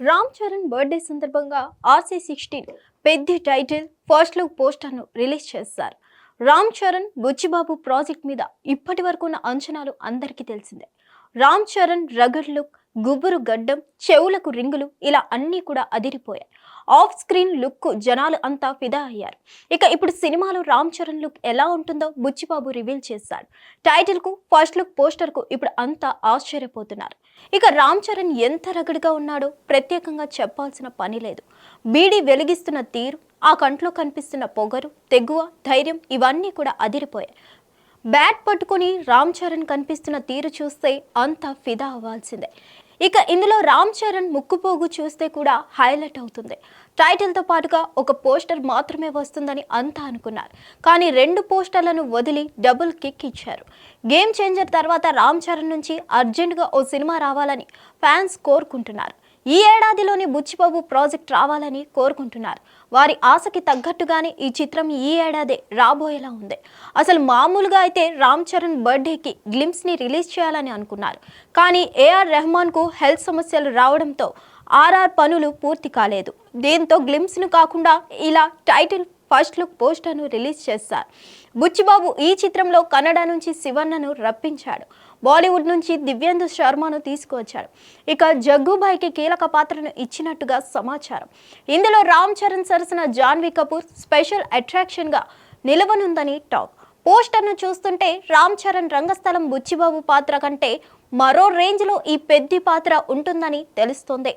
Ram Charan birthday సందర్భంగా RC sixteen పెద్ద title first look పోస్టర్ను రిలీజ్ చేశారు. రామ్ చరణ్ బుచ్చిబాబు ప్రాజెక్ట్ మీద ఇప్పటి వరకు ఉన్న అంచనాలు అందరికీ తెలిసిందే. రామ్ చరణ్ రగడ్ లుక్ గుబురు గడ్డం చెవులకు రింగులు ఇలా అన్నీ కూడా అదిరిపోయాయి. ఆఫ్ స్క్రీన్ లుక్ జనాలు అంతా ఫిదా అయ్యారు. ఇక ఇప్పుడు సినిమాలో రామ్ చరణ్ లుక్ ఎలా ఉంటుందో బుచ్చిబాబు రివీల్ చేశాడు. టైటిల్కు ఫస్ట్ లుక్ పోస్టర్కు ఇప్పుడు అంతా ఆశ్చర్యపోతున్నారు. ఇక రామ్ చరణ్ ఎంత రగడిగా ఉన్నాడో ప్రత్యేకంగా చెప్పాల్సిన పని లేదు. బీడీ వెలిగిస్తున్న తీరు ఆ కంట్లో కనిపిస్తున్న పొగరు తెగువ ధైర్యం ఇవన్నీ కూడా అదిరిపోయాయి. బ్యాట్ పట్టుకొని రామ్ చరణ్ కనిపిస్తున్న తీరు చూస్తే అంతా ఫిదా అవ్వాల్సిందే. ఇక ఇందులో రామ్ చరణ్ ముక్కుపోగు చూస్తే కూడా హైలైట్ అవుతుంది. టైటిల్తో పాటుగా ఒక పోస్టర్ మాత్రమే వస్తుందని అంతా అనుకున్నారు. కానీ రెండు పోస్టర్లను వదిలి డబుల్ కిక్ ఇచ్చారు. గేమ్ చేంజర్ తర్వాత రామ్ చరణ్ నుంచి అర్జెంటుగా ఓ సినిమా రావాలని ఫ్యాన్స్ కోరుకుంటున్నారు. ఈ ఏడాదిలోని బుచ్చిబాబు ప్రాజెక్ట్ రావాలని కోరుకుంటున్నారు. వారి ఆశకి తగ్గట్టుగానే ఈ చిత్రం ఈ ఏడాదే రాబోయేలా ఉంది. అసలు మామూలుగా అయితే రామ్ చరణ్ బర్త్డేకి గ్లిమ్స్ని రిలీజ్ చేయాలని అనుకున్నారు. కానీ ఏఆర్ రెహమాన్కు హెల్త్ సమస్యలు రావడంతో ఆర్ఆర్ పనులు పూర్తి కాలేదు. దీంతో గ్లిమ్స్ను కాకుండా ఇలా టైటిల్ ఫస్ట్ లుక్ పోస్టర్ను రిలీజ్ చేశారు. బుచ్చిబాబు ఈ చిత్రంలో కన్నడ నుంచి శివన్నను రప్పించాడు. బాలీవుడ్ నుంచి దివ్యేందు శర్మను తీసుకువచ్చాడు. ఇక జగ్గుబాయికి కీలక పాత్రను ఇచ్చినట్టుగా సమాచారం. ఇందులో రామ్ చరణ్ సరసన జాన్వీ కపూర్ స్పెషల్ అట్రాక్షన్గా నిలవనుందని టాక్. పోస్టర్ను చూస్తుంటే రామ్ చరణ్ రంగస్థలం బుచ్చిబాబు పాత్ర కంటే మరో రేంజ్లో ఈ పెద్ది పాత్ర ఉంటుందని తెలుస్తోంది.